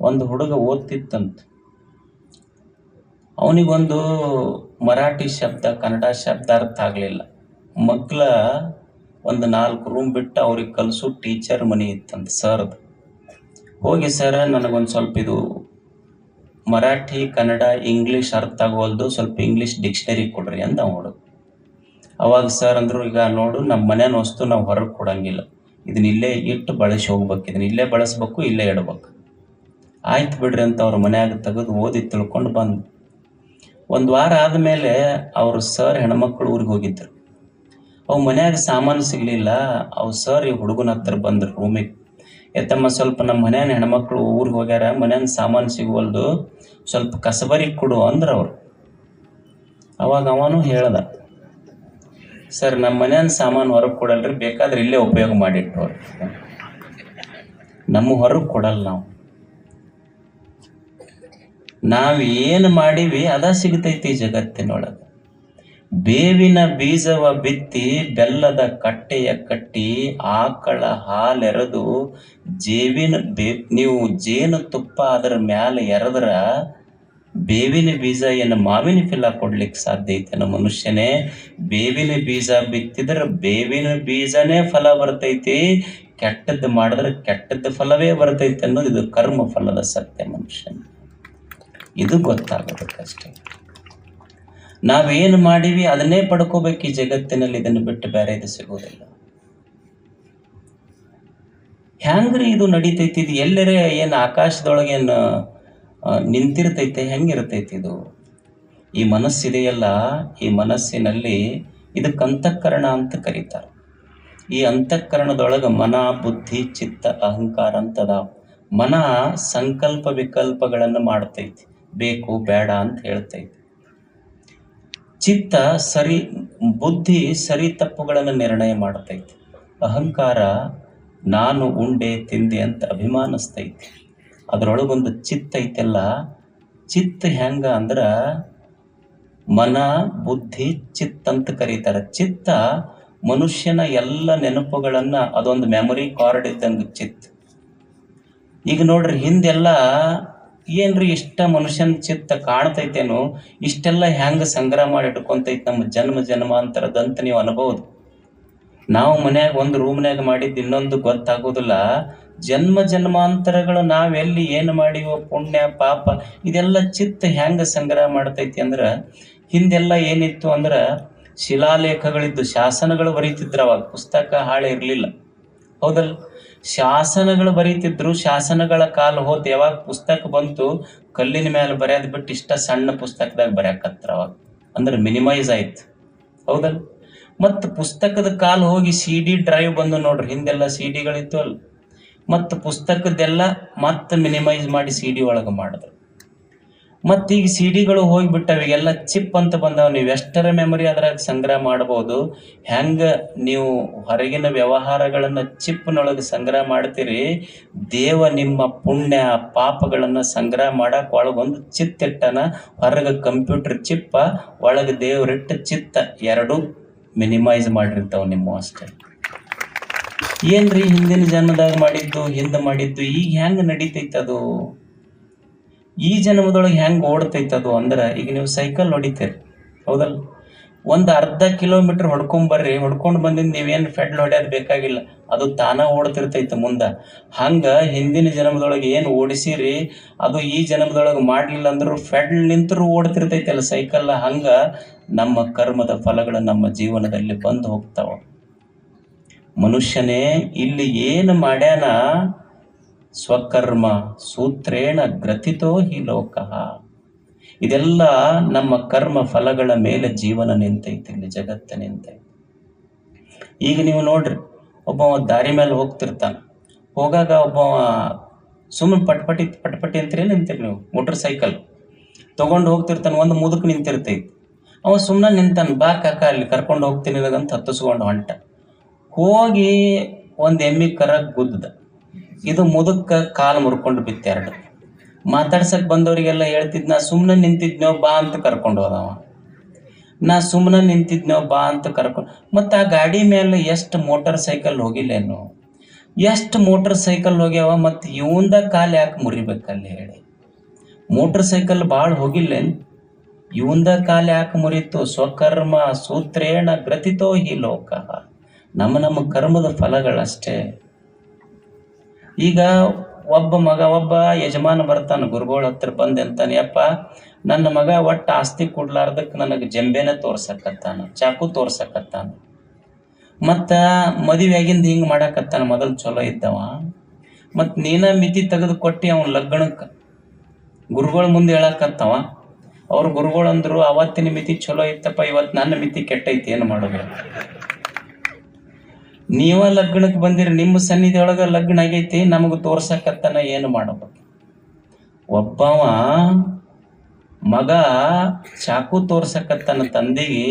ಒಂದು ಹುಡುಗ ಓದ್ತಿತ್ತಂತ. ಅವನಿಗೊಂದು ಮರಾಠಿ ಶಬ್ದ, ಕನ್ನಡ ಶಬ್ದ ಅರ್ಥ ಆಗಲಿಲ್ಲ. ಮಕ್ಕಳ ಒಂದು ನಾಲ್ಕು ರೂಮ್ ಬಿಟ್ಟು ಅವ್ರಿಗೆ ಕಲಿಸು ಟೀಚರ್ ಮನೆ ಇತ್ತಂತ ಸರ್ದು ಹೋಗಿ ಸರ್ ನನಗೊಂದು ಸ್ವಲ್ಪ ಇದು ಮರಾಠಿ, ಕನ್ನಡ ಇಂಗ್ಲೀಷ್ ಅರ್ಥ ಆಗೋಲ್ದು, ಸ್ವಲ್ಪ ಇಂಗ್ಲೀಷ್ ಡಿಕ್ಷನರಿ ಕೊಡ್ರಿ ಅಂತ ಹುಡುಗ. ಅವಾಗ ಸರ್ ಅಂದರು, ಈಗ ನೋಡು ನಮ್ಮ ಮನೇನ ವಸ್ತು ನಾವು ಹೊರಗೆ ಕೊಡಂಗಿಲ್ಲ. ಇದನ್ನ ಇಲ್ಲೇ ಇಟ್ಟು ಬಳಸಿ ಹೋಗ್ಬೇಕು. ಇದನ್ನ ಇಲ್ಲೇ ಬಳಸ್ಬೇಕು, ಇಲ್ಲೇ ಇಡ್ಬೇಕು. ಆಯ್ತು ಬಿಡ್ರಿ ಅಂತ ಅವ್ರ ಮನ್ಯಾಗ ತೆಗೆದು ಓದಿ ತಿಳ್ಕೊಂಡು ಬಂದು ಒಂದು ವಾರ ಆದಮೇಲೆ ಅವ್ರ ಸರ್ ಹೆಣ್ಮಕ್ಳು ಊರಿಗೆ ಹೋಗಿದ್ರು. ಅವು ಮನ್ಯಾಗ ಸಾಮಾನು ಸಿಗಲಿಲ್ಲ, ಅವು ಸರ್ ಈ ಹುಡುಗನ ಹತ್ರ ಬಂದ್ರು ರೂಮಿಗೆ ಎತ್ತಮ್ಮ, ಸ್ವಲ್ಪ ನಮ್ಮ ಮನ್ಯಾನ ಹೆಣ್ಮಕ್ಳು ಊರಿಗೆ ಹೋಗ್ಯಾರ, ಮನ್ಯಾನ ಸಾಮಾನು ಸಿಗುವಲ್ದು, ಸ್ವಲ್ಪ ಕಸಬರಿ ಕೊಡು ಅಂದ್ರೆ ಅವ್ರು. ಅವಾಗ ಅವನು ಹೇಳ್ದ, ಸರ್, ನಮ್ಮ ಮನ್ಯಾನ ಸಾಮಾನು ಹೊರಗೆ ಕೊಡಲ್ರಿ, ಬೇಕಾದ್ರೆ ಇಲ್ಲೇ ಉಪಯೋಗ ಮಾಡಿಟ್ಟು ನಮ್ಮ ಹೊರಗೆ ಕೊಡಲ್ಲ ನಾವು ನಾವು ಏನು ಮಾಡೀವಿ, ಅದ ಸಿಗ್ತೈತಿ ಜಗತ್ತಿನೊಳಗೆ. ಬೇವಿನ ಬೀಜವ ಬಿತ್ತಿ, ಬೆಲ್ಲದ ಕಟ್ಟೆಯ ಕಟ್ಟಿ, ಆಕಳ ಹಾಲೆರೆದು ಜೇವಿನ ಬೇ, ನೀವು ಜೇನು ತುಪ್ಪ ಅದರ ಮ್ಯಾಲೆ ಎರೆದ್ರ ಬೇವಿನ ಬೀಜ ಏನು ಮಾವಿನ ಫಿಲ ಕೊಡ್ಲಿಕ್ಕೆ ಸಾಧ್ಯ ಐತೇನ ಮನುಷ್ಯನೇ. ಬೇವಿನ ಬೀಜ ಬಿತ್ತಿದ್ರೆ ಬೇವಿನ ಬೀಜನೇ ಫಲ ಬರ್ತೈತಿ, ಕೆಟ್ಟದ್ದು ಮಾಡಿದ್ರೆ ಕೆಟ್ಟದ್ದು ಫಲವೇ ಬರ್ತೈತಿ ಅನ್ನೋದು ಇದು ಕರ್ಮ ಫಲದ ಸತ್ಯ ಮನುಷ್ಯನ. ಇದು ಗೊತ್ತಾಗಬೇಕಷ್ಟೇ ನಾವೇನು ಮಾಡಿವಿ ಅದನ್ನೇ ಪಡ್ಕೋಬೇಕು ಈ ಜಗತ್ತಿನಲ್ಲಿ ಇದನ್ನು ಬಿಟ್ಟು ಬೇರೆ ಇದು ಸಿಗೋದಿಲ್ಲ ಹೆಂಗ್ರಿ ಇದು ನಡೀತೈತಿ? ಇದು ಎಲ್ಲರೇ ಏನು ಆಕಾಶದೊಳಗೆ ಏನು ಆ, ನಿಂತಿರ್ತೈತೆ? ಹೆಂಗಿರ್ತೈತಿ ಇದು? ಈ ಮನಸ್ಸಿದೆಯಲ್ಲ ಈ ಮನಸ್ಸಿನಲ್ಲಿ ಇದಕ್ಕೆ ಅಂತಃಕರಣ ಅಂತ ಕರೀತಾರೆ. ಈ ಅಂತಃಕರಣದೊಳಗೆ ಮನ ಬುದ್ಧಿ ಚಿತ್ತ ಅಹಂಕಾರ ಅಂತದ ಮನ ಸಂಕಲ್ಪ ವಿಕಲ್ಪಗಳನ್ನು ಮಾಡ್ತೈತಿ. ಬೇಕು, ಬೇಡ ಅಂತ ಹೇಳ್ತೈತಿ ಚಿತ್ತ ಸರಿ, ಬುದ್ಧಿ ಸರಿ ತಪ್ಪುಗಳನ್ನು ನಿರ್ಣಯ ಮಾಡ್ತೈತಿ ಅಹಂಕಾರ, ನಾನು ಉಂಡೆ, ತಿಂದೆ ಅಂತ ಅಭಿಮಾನಿಸ್ತೈತಿ ಅದರೊಳಗೊಂದು ಚಿತ್ತ ಐತೆಲ್ಲ, ಚಿತ್ತ ಹೆಂಗ ಅಂದ್ರ ಮನ, ಬುದ್ಧಿ, ಚಿತ್ತ ಅಂತ ಕರೀತಾರೆ. ಚಿತ್ತ ಮನುಷ್ಯನ ಎಲ್ಲ ನೆನಪುಗಳನ್ನ ಅದೊಂದು ಮೆಮೊರಿ ಕಾರ್ಡ್ ಇದ್ದಂಗೆ ಚಿತ್ತ. ಈಗ ನೋಡ್ರಿ, ಹಿಂದೆಲ್ಲ ಏನ್ರಿ ಇಷ್ಟ ಮನುಷ್ಯನ ಚಿತ್ತ ಕಾಣ್ತೈತೇನೋ, ಇಷ್ಟೆಲ್ಲ ಹೆಂಗ ಸಂಗ್ರಹ ಮಾಡಿ ಇಟ್ಕೊಂತೈತಿ ನಮ್ಮ ಜನ್ಮ ಜನ್ಮಾಂತರದಂತ ನೀವು ಅನ್ಬೋದು. ನಾವು ಮನ್ಯಾಗ ಒಂದು ರೂಮ್ನ್ಯಾಗ ಮಾಡಿದ್ದು ಇನ್ನೊಂದು ಗೊತ್ತಾಗೋದಿಲ್ಲ. ಜನ್ಮ ಜನ್ಮಾಂತರಗಳು ನಾವೆಲ್ಲಿ ಏನು ಮಾಡಿವೋ, ಪುಣ್ಯ, ಪಾಪ, ಇದೆಲ್ಲ ಚಿತ್ತ ಹೆಂಗ ಸಂಗ್ರಹ ಮಾಡ್ತೈತಿ ಅಂದ್ರೆ, ಹಿಂದೆಲ್ಲ ಏನಿತ್ತು ಅಂದ್ರೆ, ಶಿಲಾಲೇಖಗಳಿದ್ದು ಶಾಸನಗಳು ಬರೀತಿದ್ರು ಅವಾಗ. ಪುಸ್ತಕ ಹಾಳೆ ಇರಲಿಲ್ಲ. ಹೌದಲ್ಲ? ಶಾಸನಗಳು ಬರೀತಿದ್ರು, ಶಾಸನಗಳ ಕಾಲ ಹೋದ್ ಯಾವಾಗ ಪುಸ್ತಕ ಬಂತು, ಕಲ್ಲಿನ ಮೇಲೆ ಬರೆಯೋದು ಬಿಟ್ಟು ಇಷ್ಟ ಸಣ್ಣ ಪುಸ್ತಕದಾಗ ಬರೆಯಕತ್ರ ಅವಾಗ. ಅಂದ್ರೆ ಮಿನಿಮೈಸ್ ಆಯ್ತು. ಹೌದಲ್ಲ? ಮತ್ತು ಪುಸ್ತಕದ ಕಾಲ ಹೋಗಿ ಸಿ ಡಿ ಡ್ರೈವ್ ಬಂದು ನೋಡ್ರಿ, ಹಿಂದೆಲ್ಲ ಸಿ ಡಿಗಳಿತ್ತು ಅಲ್ಲ ಮತ್ತು ಪುಸ್ತಕದೆಲ್ಲ ಮತ್ತೆ ಮಿನಿಮೈಸ್ ಮಾಡಿ ಸಿ ಡಿ ಒಳಗೆ ಮಾಡಿದ್ರು. ಮತ್ತು ಈಗ ಸಿ ಡಿಗಳು ಹೋಗಿಬಿಟ್ಟವು ಈಗೆಲ್ಲ ಚಿಪ್ ಅಂತ ಬಂದವ. ನೀವು ಎಷ್ಟರ ಮೆಮೊರಿ ಅದ್ರಾಗ ಸಂಗ್ರಹ ಮಾಡ್ಬೋದು? ಹೆಂಗ ನೀವು ಹೊರಗಿನ ವ್ಯವಹಾರಗಳನ್ನು ಚಿಪ್ನೊಳಗೆ ಸಂಗ್ರಹ ಮಾಡ್ತೀರಿ? ದೇವ ನಿಮ್ಮ ಪುಣ್ಯ ಪಾಪಗಳನ್ನು ಸಂಗ್ರಹ ಮಾಡಕ್ಕೆ ಒಳಗೊಂದು ಚಿತ್ತಿಟ್ಟನ, ಹೊರಗೆ ಕಂಪ್ಯೂಟರ್ ಚಿಪ್ಪ, ಒಳಗೆ ದೇವರಿಟ್ಟ ಚಿತ್ತ ಎರಡು ಮಿನಿಮೈಸ್ ಮಾಡಿರ್ತಾವ ನಿಮ್ಮ ಅಷ್ಟೇ. ಏನ್ರಿ ಹಿಂದಿನ ಜನ್ಮದಾಗ ಮಾಡಿದ್ದು, ಹಿಂದೆ ಮಾಡಿದ್ದು, ಈಗ ಹೆಂಗೆ ನಡೀತೈತೆ ಅದು? ಈ ಜನ್ಮದೊಳಗೆ ಹೆಂಗೆ ಓಡ್ತೈತೆ ಅದು ಅಂದ್ರೆ ಈಗ ನೀವು ಸೈಕಲ್ ಹೊಡಿತೀರಿ ಹೌದಲ್ಲ? ಒಂದು ಅರ್ಧ ಕಿಲೋಮೀಟ್ರ್ ಹೊಡ್ಕೊಂಬರ್ರಿ ಹೊಡ್ಕೊಂಡು ಬಂದಿಂದ ನೀವೇನು ಫೆಡ್ಲ್ ಹೊಡ್ಯೋದು ಬೇಕಾಗಿಲ್ಲ. ಅದು ತಾನ ಓಡ್ತಿರ್ತೈತೆ ಮುಂದೆ. ಹಂಗೆ ಹಿಂದಿನ ಜನ್ಮದೊಳಗೆ ಏನು ಓಡಿಸಿರಿ, ಅದು ಈ ಜನ್ಮದೊಳಗೆ ಮಾಡಲಿಲ್ಲ ಅಂದ್ರೂ ಫೆಡ್ಲ್ ನಿಂತರೂ ಓಡ್ತಿರ್ತೈತಲ್ಲ ಸೈಕಲ್ ಹಂಗೆ ನಮ್ಮ ಕರ್ಮದ ಫಲಗಳು ನಮ್ಮ ಜೀವನದಲ್ಲಿ ಬಂದು ಹೋಗ್ತಾವ. ಮನುಷ್ಯನೇ ಇಲ್ಲಿ ಏನು ಮಾಡ್ಯಾನ? ಸ್ವಕರ್ಮ ಸೂತ್ರೇಣ ಗ್ರಥಿತೋ ಹಿ ಲೋಕ. ಇದೆಲ್ಲ ನಮ್ಮ ಕರ್ಮ ಫಲಗಳ ಮೇಲೆ ಜೀವನ ನಿಂತೈತಿ, ಇಲ್ಲಿ ಜಗತ್ತು ನಿಂತೈತಿ. ಈಗ ನೀವು ನೋಡ್ರಿ, ಒಬ್ಬ ದಾರಿ ಮೇಲೆ ಹೋಗ್ತಿರ್ತಾನೆ. ಹೋಗಾಗ ಒಬ್ಬ ಸುಮ್ಮನೆ ಪಟ್ಪಟಿ ಪಟ್ಪಟಿ ಅಂತೀರಿ ನಿಂತೀರಿ ನೀವು? Motorcycle. ತಗೊಂಡು ಹೋಗ್ತಿರ್ತಾನೆ, ಒಂದು ಮುದುಕ್ ನಿಂತಿರ್ತೈತಿ. ಅವ ಸುಮ್ಮನೆ ನಿಂತಾನೆ, ಬಾ ಕಾಕ, ಅಲ್ಲಿ ಕರ್ಕೊಂಡು ಹೋಗ್ತೀನಿ ಅಂತ ಹತ್ತಿಸ್ಕೊಂಡು ಹೊಂಟ. ಹೋಗಿ ಒಂದು ಎಮ್ಮಿ ಕರ ಗುದ್ದದ ಇದು ಮುದುಕ ಕಾಲು ಮುರ್ಕೊಂಡು ಬಿತ್ತೆರಡು ಮಾತಾಡ್ಸಕ್ ಬಂದವರಿಗೆಲ್ಲ ಹೇಳ್ತಿದ್, ನಾ ಸುಮ್ಮನೆ ನಿಂತಿದ್ನೋ ಬಾ ಅಂತ ಕರ್ಕೊಂಡು ಹೋದವ. ನಾ ಸುಮ್ಮನೆ ನಿಂತಿದ್ನೋ ಬಾ ಅಂತ ಕರ್ಕೊಂಡು ಮತ್ತು ಆ ಗಾಡಿ ಮೇಲೆ ಎಷ್ಟು ಮೋಟರ್ ಸೈಕಲ್ ಹೋಗಿಲ್ಲೇನು. ಎಷ್ಟು ಮೋಟರ್ ಸೈಕಲ್ ಹೋಗ್ಯಾವ ಮತ್ತು ಇವಂದ ಕಾಲು ಯಾಕೆ ಮುರಿಬೇಕಲ್ಲಿ ಹೇಳಿ. ಮೋಟರ್ ಸೈಕಲ್ ಭಾಳ ಹೋಗಿಲ್ಲೇನು? ಇವಂದ ಕಾಲು ಯಾಕೆ ಮುರಿತು? ಸ್ವಕರ್ಮ, ಸೂತ್ರೇಣ ಗ್ರತಿತೋ ಹಿ ಲೋಕ. ನಮ್ಮ ನಮ್ಮ ಕರ್ಮದ ಫಲಗಳಷ್ಟೇ. ಈಗ ಒಬ್ಬ ಮಗ, ಒಬ್ಬ ಯಜಮಾನ ಬರ್ತಾನೆ, ಗುರುಗಳ ಹತ್ರ ಬಂದು ಅಂತಾನೆ, ಯಪ್ಪ, ನನ್ನ ಮಗ ಒಟ್ಟು ಆಸ್ತಿ ಕೊಡ್ಲಾರ್ದಕ್ಕೆ ನನಗೆ ಜಂಬೆನ ತೋರ್ಸಕತ್ತಾನ, ಚಾಕು ತೋರ್ಸಕತ್ತಾನ. ಮತ್ತು ಮದುವೆಯಾಗಿಂದ ಹಿಂಗೆ ಮಾಡಕತ್ತಾನ, ಮೊದಲು ಚಲೋ ಇದ್ದವ. ಮತ್ತು ನೀನ ಮಿತಿ ತೆಗೆದು ಕೊಟ್ಟಿ ಅವನ ಲಗ್ನಕ್ಕೆ ಗುರುಗಳ ಮುಂದೆ ಹೇಳಕತ್ತವ, ಅವ್ರ ಗುರುಗಳು ಅಂದರು ಅವತ್ತಿನ ಮಿತಿ ಚಲೋ ಇತ್ತಪ್ಪ, ಇವತ್ತು ನನ್ನ ಮಿತಿ ಕೆಟ್ಟೈತಿ, ಏನು ಮಾಡೋದು? ನೀವ ಲಗ್ನಕ್ಕೆ ಬಂದಿರಿ, ನಿಮ್ಮ ಸನ್ನಿಧಿ ಒಳಗೆ ಲಗ್ನ ಆಗೈತಿ, ನಮಗೆ ತೋರ್ಸಕತ್ತನ ಏನು ಮಾಡಬೇಕು? ಒಬ್ಬವ ಮಗ ಚಾಕು ತೋರ್ಸಕತ್ತನ ತಂದಿಗೆ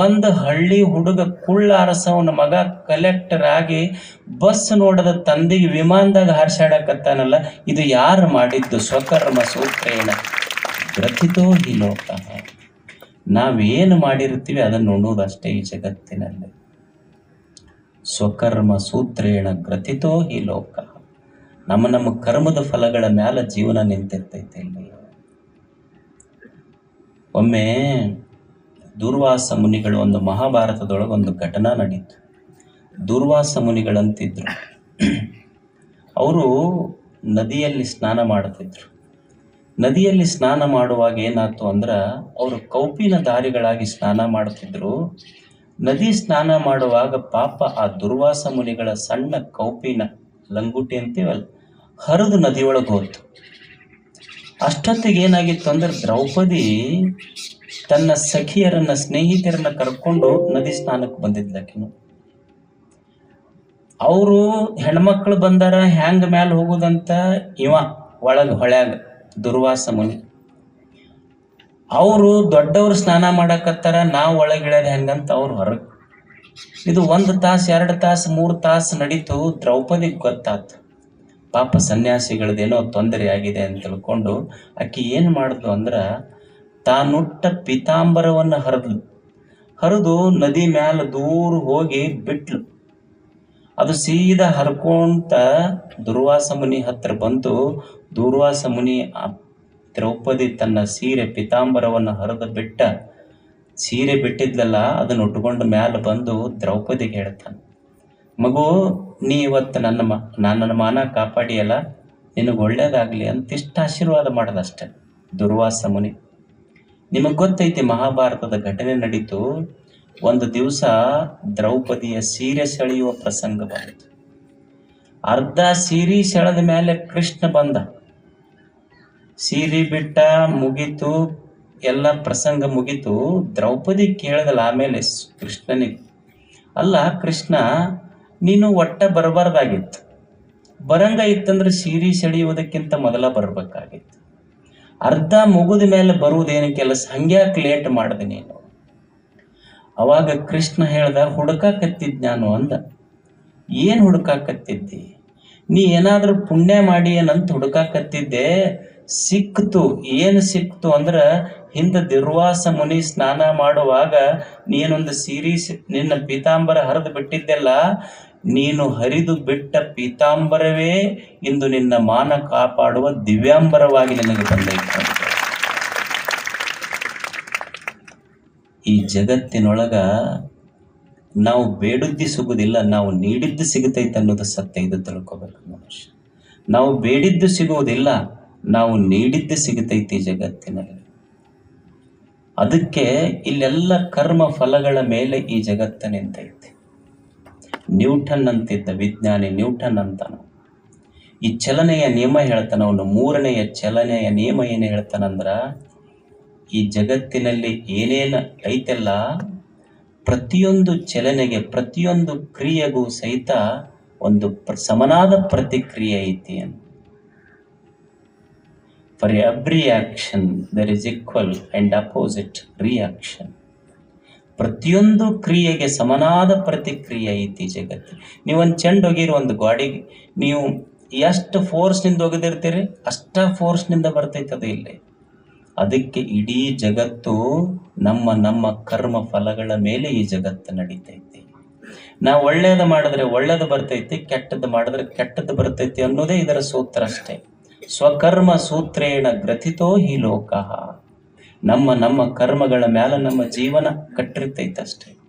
ಒಂದು ಹಳ್ಳಿ ಹುಡುಗ ಕುಳ್ಳ ಅರಸವನ ಮಗ ಕಲೆಕ್ಟರ್ ಆಗಿ ಬಸ್ ನೋಡದ ತಂದಿಗೆ ವಿಮಾನದಾಗ ಹಾರ್ಸಾಡಕತ್ತಾನಲ್ಲ, ಇದು ಯಾರು ಮಾಡಿದ್ದು? ಸ್ವಕರ್ಮ ಸೂತ್ರೇಣ ಗ್ರಥಿತೋ ಹಿ ಲೋಕ. ನಾವೇನು ಮಾಡಿರ್ತೀವಿ ಅದನ್ನು ನೋಡುವುದಷ್ಟೇ ಈ ಜಗತ್ತಿನಲ್ಲಿ. ಸ್ವಕರ್ಮ ಸೂತ್ರೇಣ ಗ್ರಥಿತೋ ಹಿ ಲೋಕ. ನಮ್ಮ ನಮ್ಮ ಕರ್ಮದ ಫಲಗಳ ಮ್ಯಾಲ ಜೀವನ ನಿಂತಿರ್ತೈತೆ ಇಲ್ಲಿ. ಒಮ್ಮೆ ದುರ್ವಾಸ ಮುನಿಗಳು ಒಂದು ಮಹಾಭಾರತದೊಳಗೆ ಒಂದು ಘಟನಾ ನಡೀತು. ದುರ್ವಾಸ ಮುನಿಗಳಂತಿದ್ರು. ಅವರು ನದಿಯಲ್ಲಿ ಸ್ನಾನ ಮಾಡ್ತಿದ್ರು ನದಿಯಲ್ಲಿ ಸ್ನಾನ ಮಾಡುವಾಗ ಏನಾಯ್ತು ಅಂದ್ರೆ, ಅವರು ಕೌಪಿನ ದಾರಿಗಳಾಗಿ ಸ್ನಾನ ಮಾಡ್ತಿದ್ರು ನದಿ ಸ್ನಾನ ಮಾಡುವಾಗ ಪಾಪ ಆ ದುರ್ವಾಸ ಮುನಿಗಳ ಸಣ್ಣ ಕೌಪಿನ ಲಂಗುಟಿ ಅಂತೀವಲ್ಲ, ಹರಿದು ನದಿಯೊಳಗೆ ಹೋಯ್ತು. ಅಷ್ಟೊತ್ತಿಗೆ ಏನಾಗಿತ್ತು ಅಂದ್ರೆ ದ್ರೌಪದಿ ತನ್ನ ಸಖಿಯರನ್ನ, ಸ್ನೇಹಿತರನ್ನ ಕರ್ಕೊಂಡು ನದಿ ಸ್ನಾನಕ್ಕೆ ಬಂದಿದ್ಲಕಿನು ಅವರು ಹೆಣ್ಮಕ್ಳು ಬಂದಾರ, ಹ್ಯಾಂಗ ಮ್ಯಾಲ ಹೋಗುದಂತ ಇವ ಒಳಗೆ ಹೊಳ್ಯಾಗ, ದುರ್ವಾಸ ಮುನಿ. ಅವರು ದೊಡ್ಡವರು ಸ್ನಾನ ಮಾಡಕತ್ತಾರ, ನಾವು ಒಳಗಿಳಿಯೋದು ಹೆಂಗಂತ ಅವ್ರು ಹೊರಗೆ. ಇದು ಒಂದು ತಾಸು, ಎರಡು ತಾಸು, ಮೂರು ತಾಸು ನಡೀತು, ದ್ರೌಪದಿಗೆ ಗೊತ್ತಾತು. ಪಾಪ ಸನ್ಯಾಸಿಗಳದೇನೋ ತೊಂದರೆ ಆಗಿದೆ ಅಂತ ತಿಳ್ಕೊಂಡು ಆಕೆ ಏನು ಮಾಡಿದ್ಲು ಅಂದ್ರೆ ತಾನುಟ್ಟ ಪೀತಾಂಬರವನ್ನು ಹರಿದ್ಲು. ಹರಿದು ನದಿ ಮ್ಯಾಲ ದೂರ ಹೋಗಿ ಬಿಟ್ಲು. ಅದು ಸೀದಾ ಹರ್ಕೊಂತ ದುರ್ವಾಸ ಮುನಿ ಹತ್ರ ಬಂತು ದುರ್ವಾಸ ಮುನಿ ದ್ರೌಪದಿ ತನ್ನ ಸೀರೆ ಪೀತಾಂಬರವನ್ನು ಹರಿದು ಬಿಟ್ಟ ಸೀರೆ ಬಿಟ್ಟಿದ್ಲಲ್ಲ, ಅದನ್ನು ಉಟ್ಕೊಂಡು ಮ್ಯಾಲ ಬಂದು ದ್ರೌಪದಿಗೆ ಹೇಳ್ತಾನೆ, ಮಗು, ನೀ ಇವತ್ತು ನನ್ನ ಮ ನನ್ನ ಮಾನ ಕಾಪಾಡಿಯಲ್ಲ, ನಿನಗೆ ಒಳ್ಳೇದಾಗಲಿ ಅಂತ ಇಷ್ಟ ಆಶೀರ್ವಾದ ಮಾಡೋದಷ್ಟೆ, ದುರ್ವಾಸ ಮುನಿ. ನಿಮಗೆ ಗೊತ್ತೈತಿ, ಮಹಾಭಾರತದ ಘಟನೆ ನಡೀತು. ಒಂದು ದಿವಸ ದ್ರೌಪದಿಯ ಸೀರೆ ಸೆಳೆಯುವ ಪ್ರಸಂಗ ಬಂತು. ಅರ್ಧ ಸೀರೆ ಸೆಳೆದ ಮೇಲೆ ಕೃಷ್ಣ ಬಂದ. ಸೀರೆ ಬಿಟ್ಟ ಮುಗೀತು, ಎಲ್ಲ ಪ್ರಸಂಗ ಮುಗೀತು. ದ್ರೌಪದಿ ಕೇಳಿದಲ್ಲ ಆಮೇಲೆ ಕೃಷ್ಣನಿಗೆ, ಅಲ್ಲ ಕೃಷ್ಣ, ನೀನು ಒಟ್ಟ ಬರಬಾರ್ದಾಗಿತ್ತು. ಬರಂಗ ಇತ್ತಂದ್ರೆ ಸೀರೆ ಸೆಳೆಯುವುದಕ್ಕಿಂತ ಮೊದಲ ಬರಬೇಕಾಗಿತ್ತು. ಅರ್ಧ ಮುಗಿದ ಮೇಲೆ ಬರುವುದೇನು ಕೆಲಸ? ಹಂಗ್ಯಾಕೆ ಲೇಟ್ ಮಾಡಿದೆ ನೀನು? ಅವಾಗ ಕೃಷ್ಣ ಹೇಳ್ದ ಹುಡುಕಾಕತ್ತಿದ್ ನಾನು ಅಂದ, ಏನು ಹುಡುಕಾಕತ್ತಿದ್ದಿ? ನೀ ಏನಾದರೂ ಪುಣ್ಯ ಮಾಡಿ ಏನಂತ ಹುಡುಕಾಕತ್ತಿದ್ದೆ? ಸಿಕ್ತು, ಏನು ಸಿಕ್ತು ಅಂದ್ರೆ ಹಿಂದೆ ದುರ್ವಾಸ ಮುನಿ ಸ್ನಾನ ಮಾಡುವಾಗ ನೀನೊಂದು ಸೀರೀಸ್ ನಿನ್ನ ಪೀತಾಂಬರ ಹರಿದು ಬಿಟ್ಟಿದ್ದೆಲ್ಲ, ನೀನು ಹರಿದು ಬಿಟ್ಟ ಪೀತಾಂಬರವೇ ಇಂದು ನಿನ್ನ ಮಾನ ಕಾಪಾಡುವ ದಿವ್ಯಾಂಬರವಾಗಿ ನಿನಗೆ ಬಂದೈತೆ. ಈ ಜಗತ್ತಿನೊಳಗ ನಾವು ಬೇಡಿದ್ದು ಸಿಗುವುದಿಲ್ಲ ನಾವು ನೀಡಿದ್ದು ಸಿಗುತ್ತೈತೆ ಅನ್ನೋದು ಸತ್ಯ ಇದು ತಿಳ್ಕೊಬೇಕು ಮನುಷ್ಯ. ನಾವು ಬೇಡಿದ್ದು ಸಿಗುವುದಿಲ್ಲ. ನಾವು ನೀಡಿದ್ದು ಸಿಗತೈತಿ ಜಗತ್ತಿನಲ್ಲಿ. ಅದಕ್ಕೆ ಇಲ್ಲೆಲ್ಲ ಕರ್ಮ ಫಲಗಳ ಮೇಲೆ ಈ ಜಗತ್ತು ನಿಂತೈತಿ. ನ್ಯೂಟನ್ ಅಂತಿದ್ದ ವಿಜ್ಞಾನಿ ನ್ಯೂಟನ್ ಅಂತನು. ಈ ಚಲನೆಯ ನಿಯಮ ಹೇಳ್ತಾನ ಅವನು, ಮೂರನೆಯ ಚಲನೆಯ ನಿಯಮ ಏನು ಹೇಳ್ತಾನಂದ್ರ ಈ ಜಗತ್ತಿನಲ್ಲಿ ಏನೇನು ಐತೆಲ್ಲ ಪ್ರತಿಯೊಂದು ಚಲನೆಗೆ, ಪ್ರತಿಯೊಂದು ಕ್ರಿಯೆಗೂ ಸಹಿತ ಒಂದು ಸಮನಾದ ಪ್ರತಿಕ್ರಿಯೆ ಐತಿ ಅಂತ. For every action, there is equal and opposite reaction ಪ್ರತಿಯೊಂದು ಕ್ರಿಯೆಗೆ ಸಮನಾದ ಪ್ರತಿಕ್ರಿಯೆ ಐತಿ ಜಗತ್ತು. ನೀವೊಂದು ಚೆಂಡು ಹೋಗಿರೋ ಒಂದು ಗಾಡಿಗೆ. ನೀವು ಎಷ್ಟು ಫೋರ್ಸ್ನಿಂದ ಒಗೆದಿರ್ತೀರಿ ಅಷ್ಟ ಫೋರ್ಸ್ನಿಂದ ಬರ್ತೈತೆ ಅದು ಇಲ್ಲಿ. ಅದಕ್ಕೆ ಇಡೀ ಜಗತ್ತು ನಮ್ಮ ನಮ್ಮ ಕರ್ಮ ಫಲಗಳ ಮೇಲೆ ಈ ಜಗತ್ತು ನಡೀತೈತಿ. ನಾವು ಒಳ್ಳೇದು ಮಾಡಿದ್ರೆ ಒಳ್ಳೇದು ಬರ್ತೈತಿ ಕೆಟ್ಟದ್ದು ಮಾಡಿದ್ರೆ ಕೆಟ್ಟದ್ದು ಬರ್ತೈತಿ ಅನ್ನೋದೇ ಇದರ ಸೂತ್ರ ಅಷ್ಟೇ. ಸ್ವಕರ್ಮ ಸೂತ್ರೇಣ ಗ್ರಥಿತೋ ಹಿ ಲೋಕ. ನಮ್ಮ ನಮ್ಮ ಕರ್ಮಗಳ ಮ್ಯಾಲ ನಮ್ಮ ಜೀವನ ಕಟ್ಟಿರ್ತೈತೆ ಅಷ್ಟೇ